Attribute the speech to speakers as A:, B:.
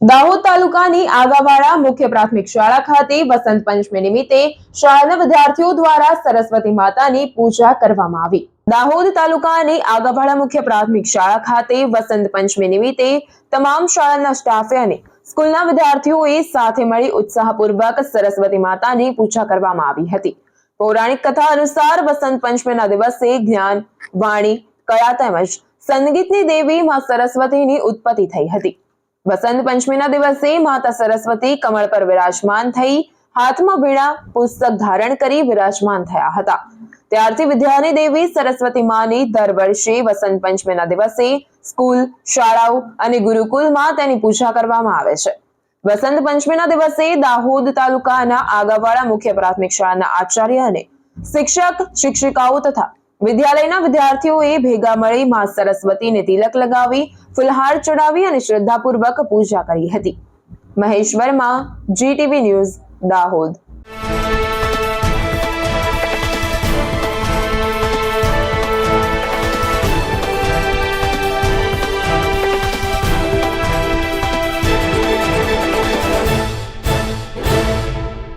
A: દાહોદ તાલુકાની આગાવાડા મુખ્ય પ્રાથમિક શાળા ખાતે વસંત પંચમી નિમિત્તે શાળાના વિદ્યાર્થીઓ દ્વારા સરસ્વતી માતાની પૂજા કરવામાં આવી. દાહોદ તાલુકાની આગાવાડા મુખ્ય પ્રાથમિક શાળા ખાતે વસંત પંચમી નિમિત્તે તમામ શાળાના સ્ટાફે અને સ્કૂલના વિદ્યાર્થીઓએ સાથે મળી ઉત્સાહપૂર્વક સરસ્વતી માતાની પૂજા કરવામાં આવી હતી. પૌરાણિક કથા અનુસાર વસંત પંચમીના દિવસે જ્ઞાન, વાણી, કળા તેમજ સંગીતની દેવી માં સરસ્વતીની ઉત્પત્તિ થઈ હતી. વસંત પંચમીના દિવસે માતા સરસ્વતી કમળ પર વિરાજમાન થઈ હાથમાં વીણા પુસ્તક ધારણ કરી વિરાજમાન થયા હતા. ત્યારથી વિદ્યાની દેવી સરસ્વતી માની દર વર્ષે વસંત પંચમીના દિવસે સ્કૂલ, શાળાઓ અને ગુરુકુલમાં તેની પૂજા કરવામાં આવે છે. વસંત પંચમીના દિવસે દાહોદ તાલુકાના આગાવાડા મુખ્ય પ્રાથમિક શાળાના આચાર્ય અને શિક્ષક, શિક્ષિકાઓ તથા વિદ્યાલયના વિદ્યાર્થીઓએ ભેગા મળી માં સરસ્વતીને તિલક લગાવી, ફુલહાર ચડાવી અને શ્રદ્ધાપૂર્વક પૂજા કરી હતી. Mahesh Verma GTV news Dahod.